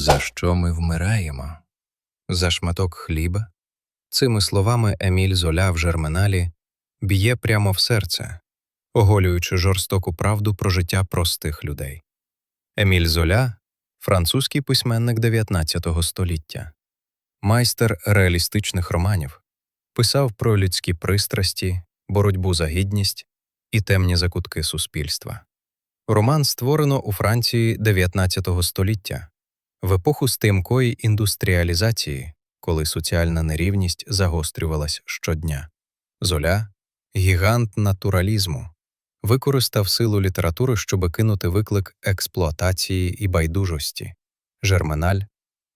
За що ми вмираємо? За шматок хліба? Цими словами Еміль Золя в жерменалі б'є прямо в серце, оголюючи жорстоку правду про життя простих людей. Еміль Золя французький письменник 19 століття, майстер реалістичних романів, писав про людські пристрасті, боротьбу за гідність і темні закутки суспільства. Роман створено у Франції 19 століття, в епоху стимкої індустріалізації, коли соціальна нерівність загострювалась щодня. Золя, гігант натуралізму, використав силу літератури, щоб кинути виклик експлуатації і байдужості. Жерменаль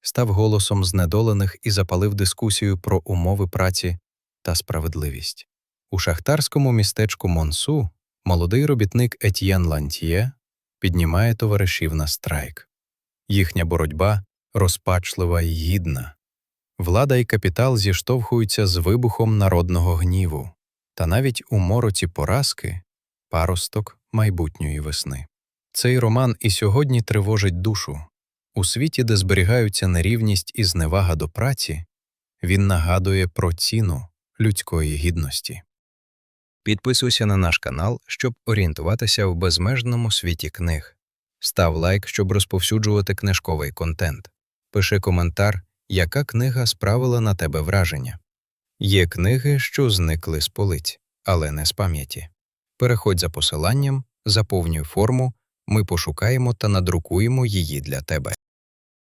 став голосом знедолених і запалив дискусію про умови праці та справедливість. У шахтарському містечку Монсу молодий робітник Етьєн Лантьє піднімає товаришів на страйк. Їхня боротьба розпачлива й гідна. Влада і капітал зіштовхуються з вибухом народного гніву, та навіть у мороці поразки паросток майбутньої весни. Цей роман і сьогодні тривожить душу. У світі, де зберігаються нерівність і зневага до праці, він нагадує про ціну людської гідності. Підписуйся на наш канал, щоб орієнтуватися в безмежному світі книг. Став лайк, щоб розповсюджувати книжковий контент. Пиши коментар, яка книга справила на тебе враження. Є книги, що зникли з полиць, але не з пам'яті. Переходь за посиланням, заповнюй форму, ми пошукаємо та надрукуємо її для тебе.